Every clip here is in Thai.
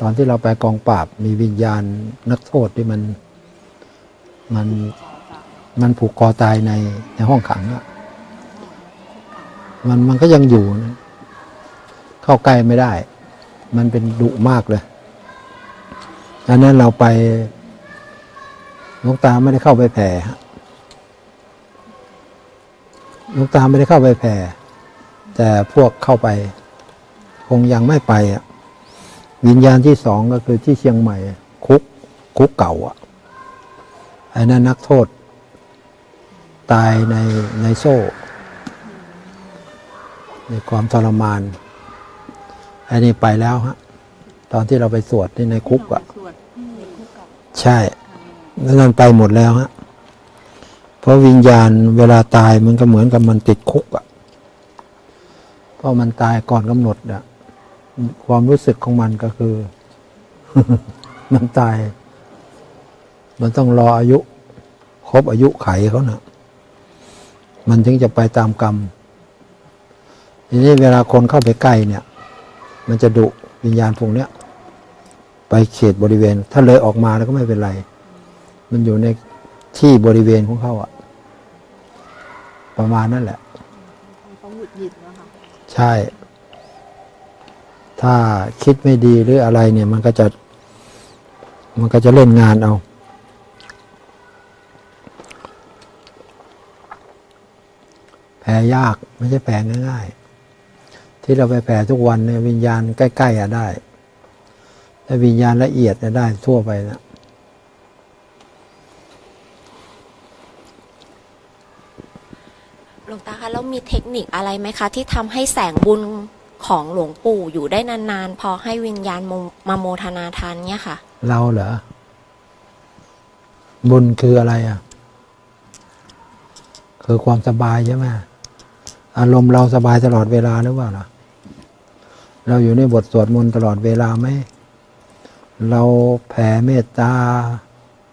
ตอนที่เราไปกองปราบมีวิญญาณนักโทษที่มันมันมันผูกคอตายในในห้องขังอะมันมันก็ยังอยู่นะเข้าใกล้ไม่ได้ มันเป็นดุมากเลยดังนั้นเราไปหลวงตาไม่ได้เข้าไปแผ่หลวงตาไม่ได้เข้าไปแผ่แต่พวกเข้าไป คงยังไม่ไปอะ วิญญาณที่สองก็คือที่เชียงใหม่ คุกคุกเก่าอะไอ้นั่นนักโทษ ตายในในโซ่ ในความทรมานไอ้นี่ไปแล้วฮะ ตอนที่เราไปสวดที่ในคุกอะใช่แล้วนั่นไปหมดแล้วฮะเพราะวิญญาณเวลาตายมันก็เหมือนกับมันติดคุกอะเพราะมันตายก่อนกำหนดอะ ความรู้สึกของมันก็คือ มันตาย มันต้องรออายุ ครบอายุไขเขานะมันถึงจะไปตามกรรม ทีนี้เวลาคนเข้าไปใกล้เนี่ย มันจะดุวิญญาณพวกเนี้ยไปเขตบริเวณ ถ้าเลยออกมาแล้วก็ไม่เป็นไร มันอยู่ในที่บริเวณของเขาอะประมาณนั่นแหละเขาหงุดหงิดแล้วค่ะใช่ ถ้าคิดไม่ดีหรืออะไรเนี่ยมันก็จะ มันก็จะเล่นงานเอาแผ่ยากไม่ใช่แผ่ง่ายๆ ที่เราไปแผ่ทุกวันเนี่ยวิญญาณใกล้ๆอะได้แต่วิญญาณละเอียดเนี่ยได้ทั่วไปนะหลวงตาคะแล้วมีเทคนิคอะไรไหมคะ ที่ทำให้แสงบุญ ของหลวงปู่อยู่ได้นานๆ พอให้วิญญาณโมมาโมทนาทานเนี่ยค่ะ เราเหรอ บุญคืออะไรอะ คือความสบายใช่ไหมอารมณ์เราสบายตลอดเวลาหรือเปล่าล่ะ เราอยู่ในบทสวดมนต์ตลอดเวลาไหม เราแผ่เมตตา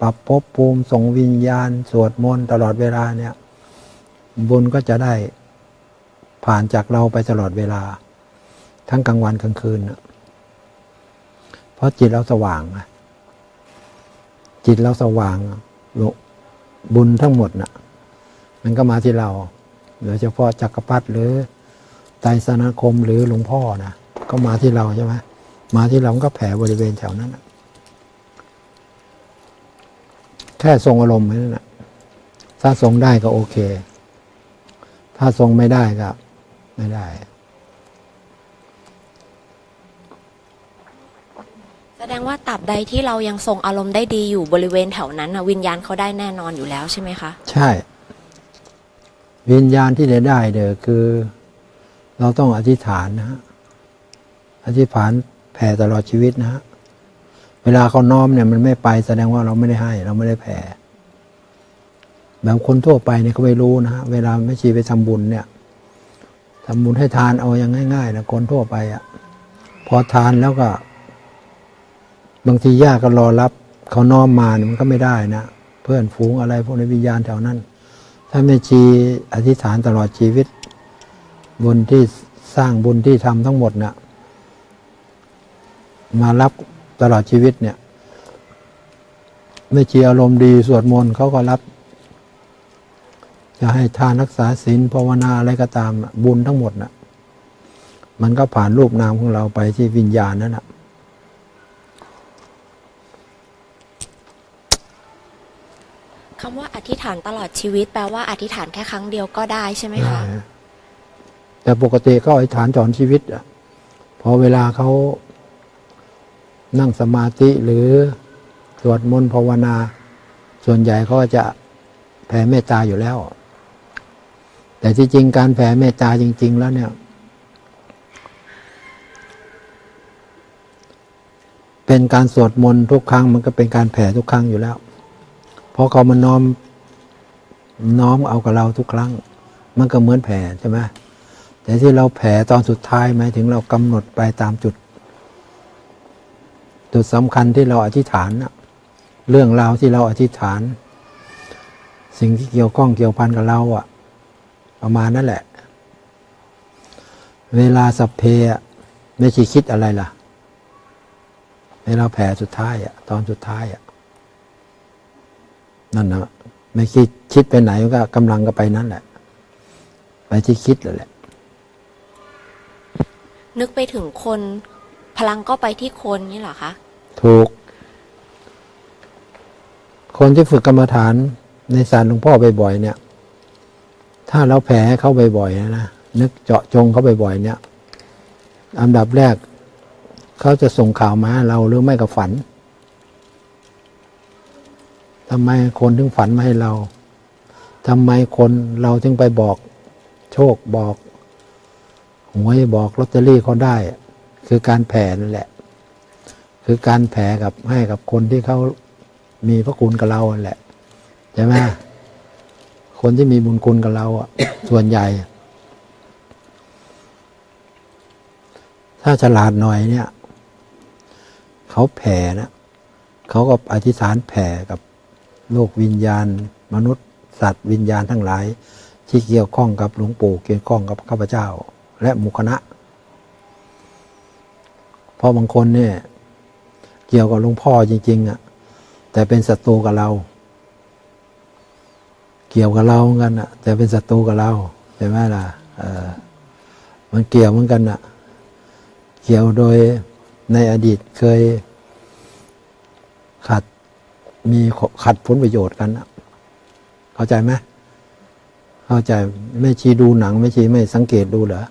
ปรับภพภูมิส่งวิญญาณ สวดมนต์ตลอดเวลาเนี่ย บุญก็จะได้ผ่านจากเราไปตลอดเวลา ทั้งกลางวันกลางคืนเพราะจิตเราสว่างจิตเราสว่างบุญทั้งหมดน่ะ มันก็มาที่เราโดยเฉพาะจักรพรรดิหรือไตรสนาคมหรือหลวงพ่อนะก็มาที่เราใช่ไหมมาที่เราก็แผ่บริเวณแถวนั้นนะแค่ทรงอารมณ์แค่นั้นนะถ้าทรงได้ก็โอเค ถ้าทรงไม่ได้ก็ไม่ได้ แส ดงว่าตับใดที่เรายังทรงอารมณ์ได้ดีอยู่บริเวณแถวนั้นนะวิญญาณเขาได้แน่นอนอยู่แล้วใช่ไหมคะใช่ วิญญาณที่จะได้เด้อคือ เราต้องอธิษฐานนะฮะอธิษฐานแผ่ตลอดชีวิตนะฮะเวลาเขาน้อมเนี่ยมันไม่ไปแสดงว่าเราไม่ได้ให้ เราไม่ได้แผ่แบบคนทั่วไปเนี่ยเขาไม่รู้นะฮะเวลาไม่ชีไปทำบุญเนี่ยทำบุญให้ทานเอาอย่างง่ายๆนะคนทั่วไปอะ่ะ พอทานแล้วก็ บางทีญาติก็รอรับเขาน้อมมามันก็ไม่ได้นะ เพื่อนฝูงอะไรพวกในวิญญาณแถวนั้น ถ้าไม่ชีอธิษฐานตลอดชีวิต บุญที่สร้างบุญที่ทำทั้งหมดนะ่ะมารับตลอดชีวิตเนี่ยไม่ชีอารมณ์ดีสวดมนต์เขาก็รับ จะให้ทานรักษาศีลภาวนาอะไรก็ตามบุญทั้งหมดน่ะมันก็ผ่านรูปนามของเราไปที่วิญญาณนั่นน่ะ คำว่าอธิษฐานตลอดชีวิต แปลว่าอธิษฐานแค่ครั้งเดียวก็ได้ใช่ไหมคะ แต่ปกติก็อธิษฐานจอนชีวิตอะพอเวลาเขานั่งสมาธิหรือสวดมนต์ภาวนา ส่วนใหญ่เขาก็จะแผ่เมตตาอยู่แล้ว แต่ที่จริงการแผ่เมตตาจริง ๆ แล้วเนี่ย เป็นการสวดมนต์ทุกครั้งมันก็เป็นการแผ่ทุกครั้งอยู่แล้ว พราะเขามันน้อมน้อมเอากับเราทุกครั้ง มันก็เหมือนแผ่ใช่ไหมแต่ที่เราแผ่ตอนสุดท้ายหมายถึงเรากำหนดไปตามจุด จุดสำคัญที่เราอธิษฐานเรื่องราวที่เราอธิษฐาน สิ่งที่เกี่ยวข้องเกี่ยวพันกับเราอะประมาณนั่นแหละ เวลาสัพเพไม่ใช่คิดอะไรล่ะให้เราแผ่สุดท้ายอะตอนสุดท้ายอะ นั่นนะไม่คิดคิดไปไหนก็กำลังก็ไปนั่นแหละ ไปที่คิดเลยแหละ นึกไปถึงคน พลังก็ไปที่คนนี่เหรอคะถูก คนที่ฝึกกรรมฐานในสารหลวงพ่อบ่อยๆเนี่ย ถ้าเราแผ่ให้เขาบ่อยๆนะนะนึกเจาะจงเขาบ่อยๆเนี่ยอันดับแรก เขาจะส่งข่าวมาให้เราหรือไม่ก็ฝัน ทำไมคนถึงฝันมาให้เราทำไมคนเราถึงไปบอกโชคบอกหวยบอกลอตเตอรี่เขาได้ คือการแผ่นั่นแหละ คือการแผ่กับให้กับคนที่เขามีพระคุณกับเรานั่นแหละใช่ไหมคนที่มีบุญคุณกับเราอะ ส่วนใหญ่ ถ้าฉลาดหน่อยเนี่ย เขาแผ่นะเขาก็อธิษฐานแผ่กับ โลกวิญญาณ มนุษย์ สัตว์วิญญาณทั้งหลาย ที่เกี่ยวข้องกับหลวงปู่เกี่ยวข้องกับข้าพเจ้า และหมู่คณะเพราะบางคนเนี่ยเกี่ยวกับหลวงพ่อจริง ๆอะแต่เป็นศัตรูกับเรา เกี่ยวกับเราเหมือนกันอะ แต่เป็นศัตรูกับเราใช่ไหมล่ะมันเกี่ยวเหมือนกันอะ เกี่ยวโดยในอดีตเคยขัด มีขัดผลประโยชน์กันเข้าใจไหมเข้าใจไม่ชีดูหนัง ไม่ชีไม่สังเกตดูเหรอ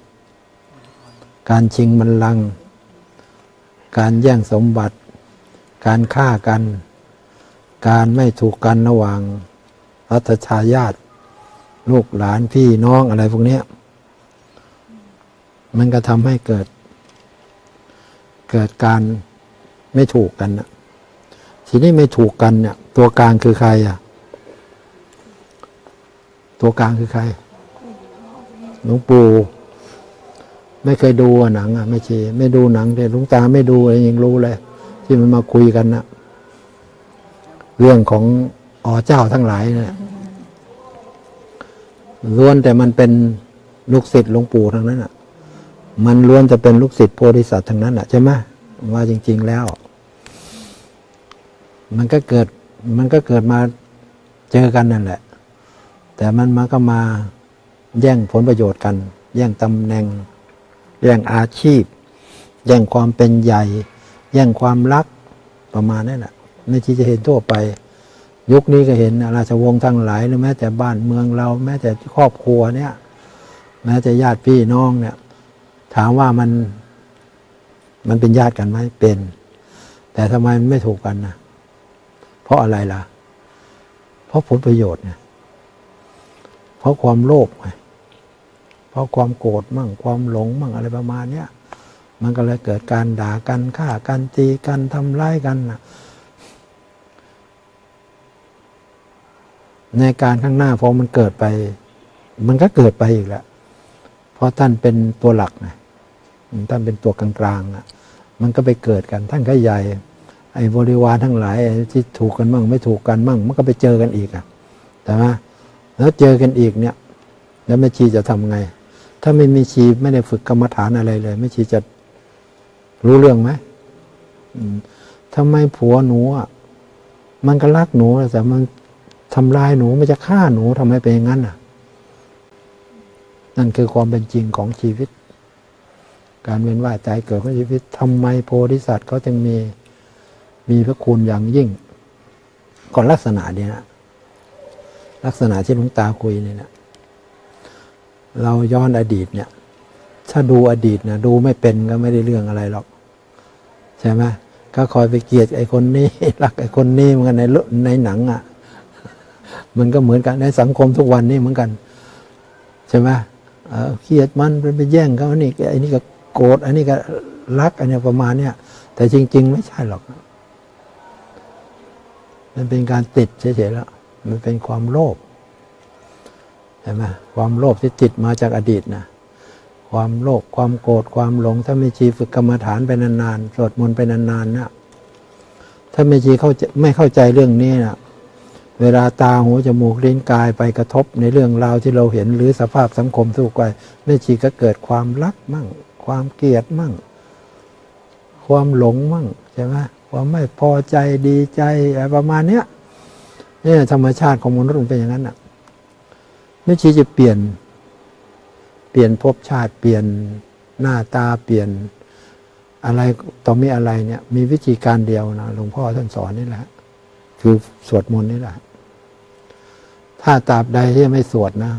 การชิงบัลลังก์การแย่งสมบัติ การฆ่ากัน การไม่ถูกกันระหว่างรัฐชายาติ ลูกหลานพี่น้องอะไรพวกนี้มันก็ทำให้เกิด เกิดการไม่ถูกกันนะ ทีนี้ไม่ถูกกันเนี่ย ตัวกลางคือใครอะ ตัวกลางคือใครหลวงปู่ไม่เคยดูหนัง อะ ไม่ชีไม่ดูหนังแต่หลุงตาไม่ดูอะไรยังรู้เลย ที่มันมาคุยกันนะเรื่องของอ๋อเจ้าทั้งหลายเนี่ยล้วนแต่มันเป็นลูกศิษย์หลวงปู่ทั้งนั้นอะ มันล้วนจะเป็นลูกศิษย์โพธิสัตว์ทั้งนั้นอะใช่ไหมว่าจริง ๆ แล้ว มันก็เกิดมันก็เกิดมาเจอกันนั่นแหละ แต่มันมาก็มาแย่งผลประโยชน์กัน แย่งตำแหน่ง แย่งอาชีพ แย่งความเป็นใหญ่ แย่งความรักประมาณนั้นแหละไม่ที่จะเห็นทั่วไป ยุคนี้ก็เห็นราชวงศ์ทั้งหลายหรือแม้แต่บ้านเมืองเรา แม้แต่ครอบครัวเนี่ย แม้แต่ญาติพี่น้องเนี่ย ถามว่ามันมันเป็นญาติกันไหมเป็น แต่ทำไมมันไม่ถูกกันนะ เพราะอะไรล่ะ เพราะผลประโยชน์ไงเพราะความโลภไงเพราะความโกรธมั่งความหลงมั่งอะไรประมาณเนี้ยมันก็เลยเกิดการด่ากันฆ่ากันตีกันทำร้ายกันนะในการข้างหน้าพอมันเกิดไป มันก็เกิดไปอีกแล้วเพราะท่านเป็นตัวหลักไงท่านเป็นตัวกลางๆอะมันก็ไปเกิดกันท่านก็ใหญ่ ไอ้บริวารทั้งหลายที่ถูกกันมั่งไม่ถูกกันมั่ง มันก็ไปเจอกันอีกอะแต่ว่าแล้วเจอกันอีกเนี่ย แล้วแม่ชีจะทำไง ถ้าไม่มีชีไม่ได้ฝึกกรรมฐานอะไรเลยแม่ชีจะรู้เรื่องไหมอืมทำไมผัวหนูอะมันก็รักหนูแต่มันทำลายหนูมันจะฆ่าหนูทำไมเป็นอย่างนั้นอะ นั่นคือความเป็นจริงของชีวิต การเวียนว่ายตายเกิดของชีวิตทำไมโพธิสัตว์เขาจึงมี มีพระคุณอย่างยิ่งก่อนลักษณะเนี้นะลักษณะที่หลุงตาคุยเนี่ยนะเราย้อนอดีตเนี่ย ถ้าดูอดีตนะดูไม่เป็นก็ไม่ได้เรื่องอะไรหรอก ใช่ไหมก็คอยไปเกลียดไอ้คนนี้รักไอ้คนนี้เหมือนกันในในหนังอะ่ะ มันก็เหมือนกันในสังคมทุกวันนี้เหมือนกัน ใช่ไหมเออเกลียดมันเป็นไปแย่งเขาอันนี้ไอ้นี่ก็โกรธอันนี้ก็รักอันนี้ประมาณเนี้ยแต่จริง ๆ ไม่ใช่หรอก มันเป็นการติดเฉยๆแล้ว มันเป็นความโลภใช่ไหมความโลภที่ติดมาจากอดีตนะความโลภความโกรธความหลง ถ้าไม่ชีฝึกกรรมฐานไปนานๆสวดมนต์ไปนานๆนะถ้าไม่ชีเข้าใจไม่เข้าใจเรื่องนี้นะเวลาตาหูจมูกลิ้นกายไปกระทบในเรื่องราวที่เราเห็นหรือสภาพสังคมทุกไปแม่ชีก็เกิดความรักมั่ง ความเกลียดมั่ง ความหลงมั่งใช่ไหม ความไม่พอใจดีใจอะไรประมาณเนี้ยเนี่ยธรรมชาติของมนุษย์มันเป็นอย่างนั้นอะไม่ชีจะเปลี่ยน เปลี่ยนภพชาติเปลี่ยนหน้าตาเปลี่ยนอะไรต่อมีอะไรเนี่ย มีวิธีการเดียวนะหลวงพ่อท่านสอนนี่แหละ คือสวดมนต์นี่แหละ ถ้าตราบใดที่ไม่สวดนะ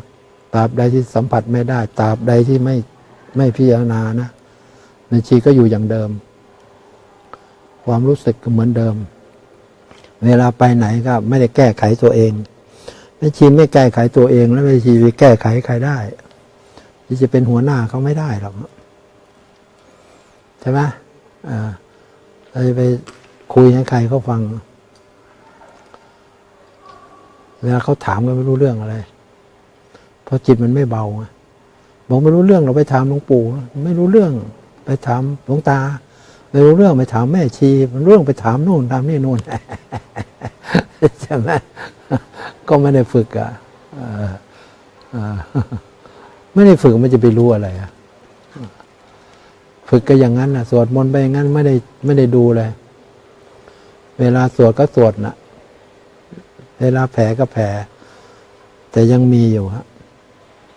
ตราบใดที่สัมผัสไม่ได้ตราบใดที่ไม่ไม่พิจารณานะแม่ชีก็อยู่อย่างเดิม ความรู้สึกก็เหมือนเดิม เวลาไปไหนก็ไม่ได้แก้ไขตัวเองแม่ชีไม่แก้ไขตัวเอง แล้วแม่ชีไปแก้ไขใครได้ที่จะเป็นหัวหน้าเขาไม่ได้หรอกใช่ไหมอ่าเราจะไปคุยให้ใครเขาฟัง เวลาเขาถามก็ไม่รู้เรื่องอะไร เพราะจิตมันไม่เบาบอกไม่รู้เรื่องเราไปถามหลวงปู่ ไม่รู้เรื่อง ไปถามหลวงตา ไม่รู้เรื่องไปถามแม่ชีมันเรื่องไปถามนู่นถามนี่นู่นใช่ไหมก็ไม่ได้ฝึกอะไม่ได้ฝึกมันจะไปรู้อะไรอะฝึกก็อย่างนั้นนะสวดมนต์ไปอย่างนั้นไม่ได้ไม่ได้ดูเลย เวลาสวดก็สวดนะเวลาแผลก็แผลแต่ยังมีอยู่ฮะ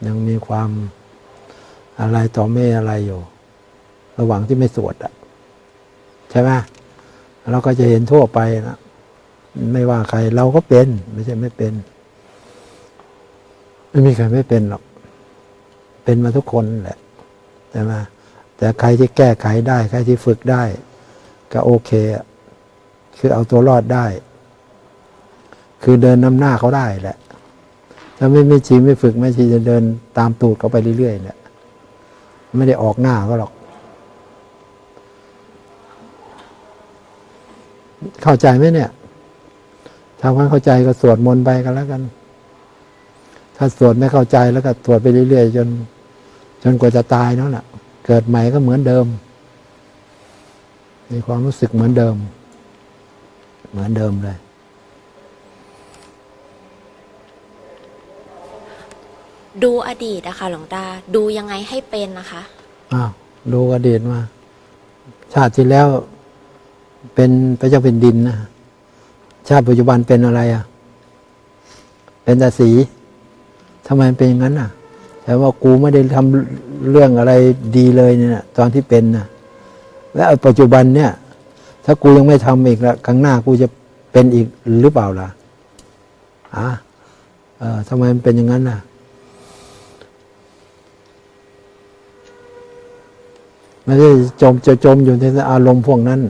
ยังมีความอะไรต่อไม่อะไรอยู่ ระหว่างที่ไม่สวดอะ ใช่ไหมเราก็จะเห็นทั่วไปนะไม่ว่าใครเราก็เป็น ไม่ใช่ไม่เป็น ไม่มีใครไม่เป็นหรอก เป็นมาทุกคนแหละใช่ไหมแต่ใครที่แก้ไขได้ ใครที่ฝึกได้ ก็โอเคอะคือเอาตัวรอดได้ คือเดินนำหน้าเขาได้แหละ ถ้าไม่ไม่ชีไม่ฝึกไม่ชีจะเดินตามตูดเขาไปเรื่อยๆเนี่ยไม่ได้ออกหน้าก็หรอก เข้าใจไหมเนี่ยทำความเข้าใจก็สวดมนต์ไปกันแล้วกัน ถ้าสวดไม่เข้าใจแล้วก็สวดไปเรื่อยๆจน จนกว่าจะตายนั่นแหละเกิดใหม่ก็เหมือนเดิม มีความรู้สึกเหมือนเดิม เหมือนเดิมเลยดูอดีตนะคะหลวงตา ดูยังไงให้เป็นนะคะอ้าวดูอดีตมา ชาติที่แล้ว เป็นพระเจ้าเป็นดินนะชาติปัจจุบันเป็นอะไรอะ เป็นตาสีทำไมมันเป็นอย่างนั้นอะแต่ว่ากูไม่ได้ทำเรื่องอะไรดีเลยเนี่ย ตอนที่เป็นนะและปัจจุบันเนี่ย ถ้ากูยังไม่ทำอีกละครั้งหน้ากูจะเป็นอีกหรือเปล่าล่ะอะเออทำไมมันเป็นอย่างนั้นน่ะ ไม่ได้จมจะจมอยู่ในอารมณ์พวกนั้น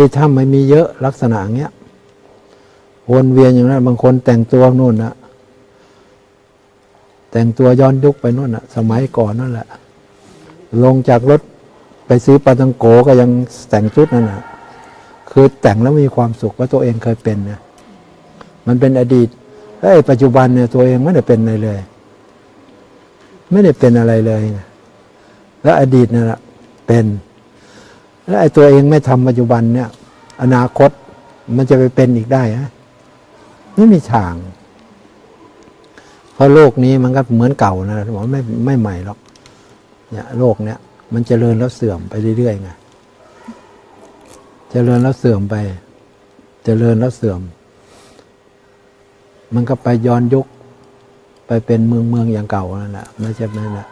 ที่ถ้ำไม่มีเยอะลักษณะอย่างเงี้ยวนเวียนอย่างนั้นบางคนแต่งตัวนู่นนะแต่งตัวย้อนยุคไปนู่นนะสมัยก่อนนั่นแหละ ลงจากรถไปซื้อปลาตังโกก็ยังแต่งชุดนั่นนะคือแต่งแล้วมีความสุขว่าตัวเองเคยเป็นนะมันเป็นอดีตแล้วไอ้ปัจจุบันเนี่ยตัวเองไม่ได้เป็นอะไรเลย ไม่ได้เป็นอะไรเลยนะแล้วอดีตนั่นแหละเป็น แล้วไอ้ตัวเองไม่ทำปัจจุบันเนี่ย อนาคตมันจะไปเป็นอีกได้ฮะไม่มีทาง เพราะโลกนี้มันก็เหมือนเก่านะบอกไม่ไม่ใหม่หรอกเนี่ยโลกเนี้ยมันจเจริญแล้วเสื่อมไปเรื่อยๆไงเจริญแล้วเสื่อมไปเจริญแล้วเสื่อม มันก็ไปย้อนยุค ไปเป็นเมืองเมืองอย่างเก่านั่นแหละไม่ใช่ไม่นแหละ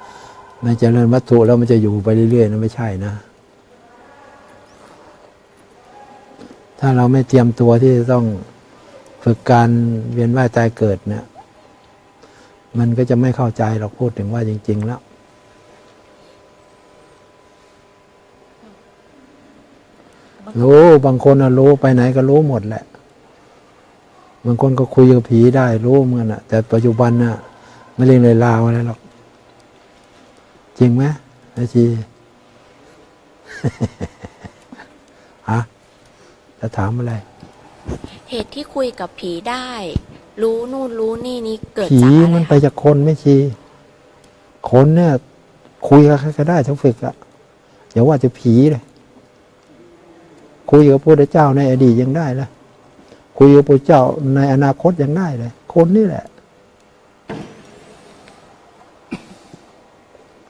มันเจริญวัตถุแล้วมันจะอยู่ไปเรื่อยๆนะไม่ใช่นะ ถ้าเราไม่เตรียมตัวที่จะต้องฝึกการเวียนว่ายตายเกิดเนี่ย มันก็จะไม่เข้าใจเราพูดถึงว่าจริง ๆ แล้วรู้บางคนรู้ไปไหนก็รู้หมดแหละ บางคนก็คุยกับผีได้รู้เหมือนกันนะแต่ปัจจุบันน่ะ ไม่เรียนเลยลาวอะไรหรอก จริงไหมแม่ชี จะถามอะไร เหตุที่คุยกับผีได้ รู้นู่นรู้นี่นี่เกิดผีจากอะไรมันไปคะจากคนไม่ชีคนเนี่ย คุยกับใครก็ได้ทั้งฝึกอะอย่าว่าจะผีเลย คุยกับพระพุทธเจ้าในอดีตยังได้เลยคุยกับพระเจ้าในอนาคตยังได้เลย คนนี่แหละ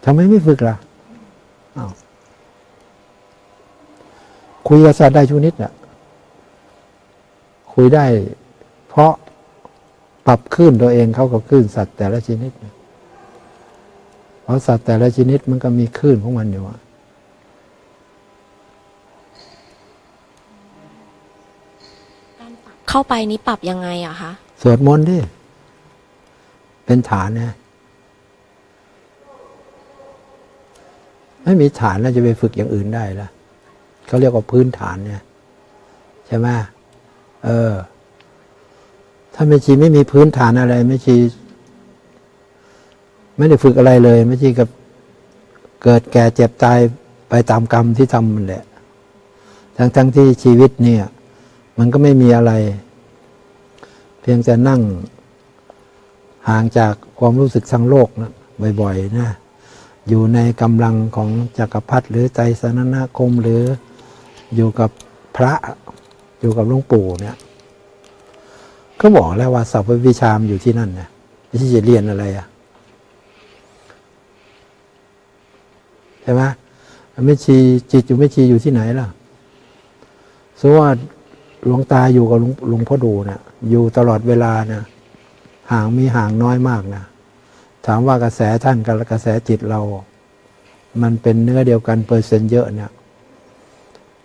ทำไมไม่ฝึกล่ะอ้าวคุยกับสัตว์ได้ทุกนิดน่ะ คุยได้ เพราะปรับขึ้นตัวเองเข้ากับคลื่นสัตว์แต่ละชนิดน่ะเพราะสัตว์แต่ละชนิดมันก็มีคลื่นของมันอยู่อะการปรับเข้าไปนี้ปรับยังไงอะคะสวดมนต์ดิเป็นฐานนะไม่มีฐานแล้วจะไปฝึกอย่างอื่นได้ละเขาเรียกว่าพื้นฐานเนี่ย ใช่ไหม เออ ถ้าไม่ชีไม่มีพื้นฐานอะไรไม่ชี ไม่ได้ฝึกอะไรเลยไม่ชีกับเกิดแก่เจ็บตายไปตามกรรมที่ทำมันแหละ ทั้งทั้งที่ชีวิตเนี่ย มันก็ไม่มีอะไร เพียงแต่นั่งห่างจากความรู้สึกทางโลกนะบ่อยๆนะอยู่ในกำลังของจักรพรรดิหรือใจสนนาคมหรืออยู่กับพระ อยู่กับหลวงปู่เนี่ย ก็บอกแล้วว่าสัพพวิชามอยู่ที่นั่นนะไม่ใช่จะเรียนอะไรอะใช่ไหมไม่ชีจิตอยู่ไม่ชีอยู่ที่ไหนล่ะสมมติว่าหลวงตาอยู่กับหลวงงพ่อดูเนะี่ยอยู่ตลอดเวลานะห่างมีห่างน้อยมากนะถามว่ากระแสท่านกับกระแสจิตเรา มันเป็นเนื้อเดียวกันเปอร์เซ็นต์เยอะเนี่ย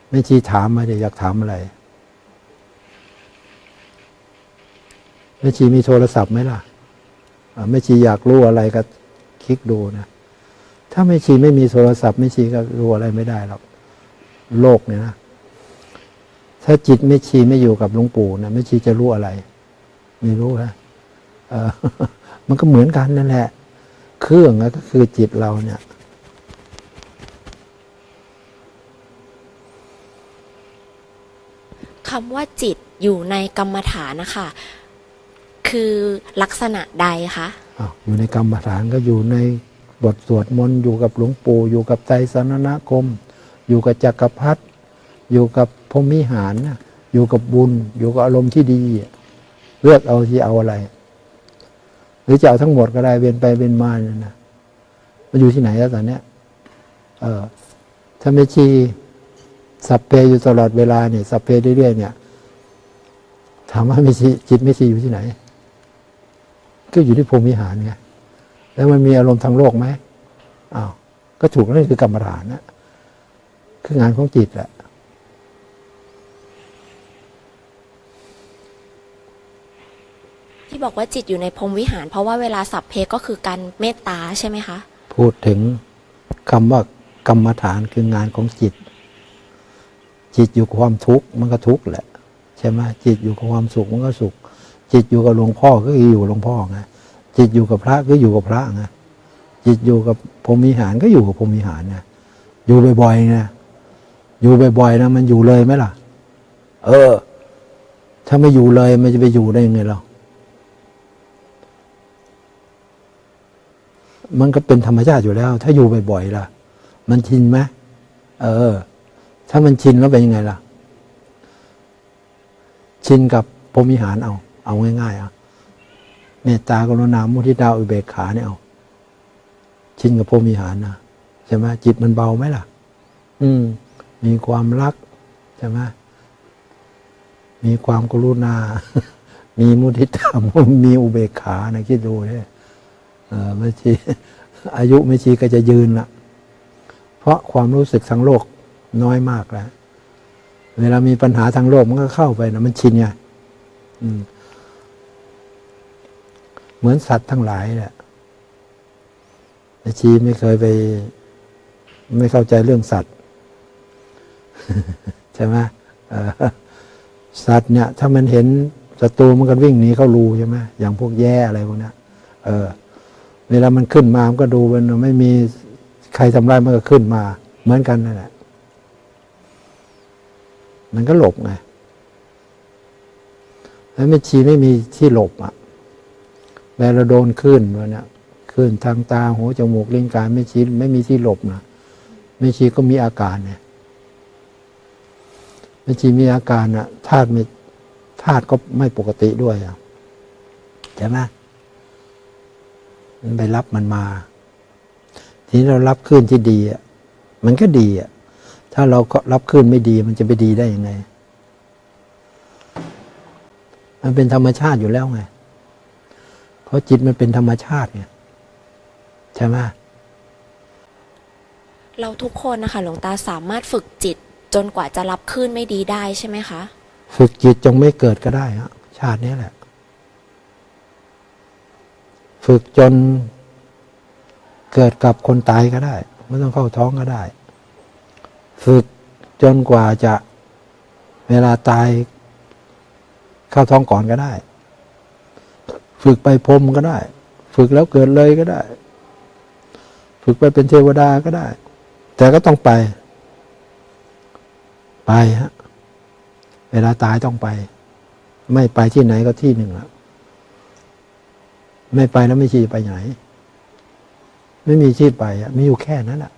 ไม่ชีถามมาเดี๋ยวอยากถามอะไร แม่ชีมีโทรศัพท์ไหมล่ะแม่ชีอยากรู้อะไรก็คลิกดูนะ ถ้าแม่ชีไม่มีโทรศัพท์แม่ชีก็รู้อะไรไม่ได้หรอกโลกเนี่ยนะถ้าจิตแม่ชีไม่อยู่กับหลวงปู่นะแม่ชีจะรู้อะไร ไม่รู้นะเออมันก็เหมือนกันนั่นแหละ เครื่องก็คือจิตเราเนี่ยคำว่าจิตอยู่ในกรรมฐานนะคะ คือลักษณะใดคะอ้าวอยู่ในกรรมฐานก็อยู่ในบทสวดมนต์อยู่กับหลวงปู่อยู่กับไตรสรณคม อยู่กับจักรพรรดิอยู่กับพรหมิหารนะอยู่กับบุญ อยู่กับอารมณ์ที่ดีเลือกเอาที่เอาอะไร หรือจะเอาทั้งหมดก็ได้เวียนไปเวียนมาเนี่ยนะมันอยู่ที่ไหนแล้วตอนเนี้ยเออถ้าไม่ชีสัพเพอยู่ตลอดเวลาเนี่ยสัพเพเรื่อยๆเนี่ยถามว่าไม่ชีจิตไม่ชีอยู่ที่ไหน ก็อยู่ที่พรหมวิหารไงแล้วมันมีอารมณ์ทางโลกไหมอ้าวก็ถูกนั่นคือกรรมฐานนะคืองานของจิตแหละที่บอกว่าจิตอยู่ในพรหมวิหาร เพราะว่าเวลาสัพเพก็คือการเมตตาใช่ไหมคะ พูดถึงคำว่ากรรมฐานคืองานของจิต จิตอยู่กับความทุกข์มันก็ทุกข์แหละ ใช่ไหมจิตอยู่กับความสุขมันก็สุข จิตอยู่กับหลวงพ่อก็คืออยู่กับหลวงพ่อไงจิตอยู่กับพระก็อยู่กับพระไงจิตอยู่กับพรมิหารก็อยู่กับพรมิหารไงอยู่บ่อยๆไงอยู่บ่อยๆนะมันอยู่เลยไหมล่ะ เออ ถ้าไม่อยู่เลยมันจะไปอยู่ได้ยังไงเรามันก็เป็นธรรมชาติอยู่แล้ว ถ้าอยู่บ่อยๆล่ะ มันชินไหมเออ ถ้ามันชินแล้วเป็นยังไงล่ะ ชินกับพรมิหารเอา เอาง่ายๆเอาเมตตากรุณามุทิตาอุเบกขาเนี่ยเอาชินกับพรมวิหารนะใช่ไหมจิตมันเบาไหมล่ะ อืม มีความรักใช่ไหมมีความกรุณา มีมุทิตามีอุเบกขานะคิดดูเนี่ยเออไม่ชีอายุไม่ชีก็จะยืนละเพราะความรู้สึกทางโลกน้อยมากแล้ว เวลามีปัญหาทางโลกมันก็เข้าไปนะมันชินไงอืม เหมือนสัตว์ทั้งหลายแหละแต่ชีไม่เคยไป ไม่เข้าใจเรื่องสัตว์ ใช่ไหมสัตว์เนี่ย ถ้ามันเห็นศัตรูมันก็วิ่งหนีเข้ารูใช่ไหมอย่างพวกแย่อะไรพวกนี้เออ เวลามันขึ้นมามันก็ดูมันไม่มีใครทำร้ายมันก็ขึ้นมา เหมือนกันนั่นแหละมันก็หลบไงแล้วไม่ชีไม่มีที่หลบอะ เวลาเราโดนขึ้นวะเนี่ยขึ้นทางตาหูจมูกลิ้นกายไม่ชีไม่มีที่หลบนะไม่ชีก็มีอาการเนี่ยไม่ชีมีอาการอะธาตุไม่ธาตุก็ไม่ปกติด้วยอะใช่ไหมมันไปรับมันมา ทีนี้เรารับขึ้นที่ดีอะมันก็ดีอะถ้าเราก็รับขึ้นไม่ดี มันจะไปดีได้ยังไง มันเป็นธรรมชาติอยู่แล้วไง ราะจิตมันเป็นธรรมชาติไงใช่ไหมเราทุกคนนะคะ หลวงตาสามารถฝึกจิตจนกว่าจะรับคลื่นไม่ดีได้ใช่ไหมคะ ฝึกจิตจงไม่เกิดก็ได้ฮะชาตินี้แหละ ฝึกจนเกิดกับคนตายก็ได้ ไม่ต้องเข้าท้องก็ได้ ฝึกจนกว่าจะเวลาตายเข้าท้องก่อนก็ได้ ฝึกไปพรมก็ได้ ฝึกแล้วเกิดเลยก็ได้ ฝึกไปเป็นเทวดาก็ได้ แต่ก็ต้องไป ไปฮะ เวลาตายต้องไป ไม่ไปที่ไหนก็ที่หนึ่งละไม่ไปแล้วไม่ชี้ไปไหน ไม่มีที่ไปอะมีอยู่แค่นั้นแหละ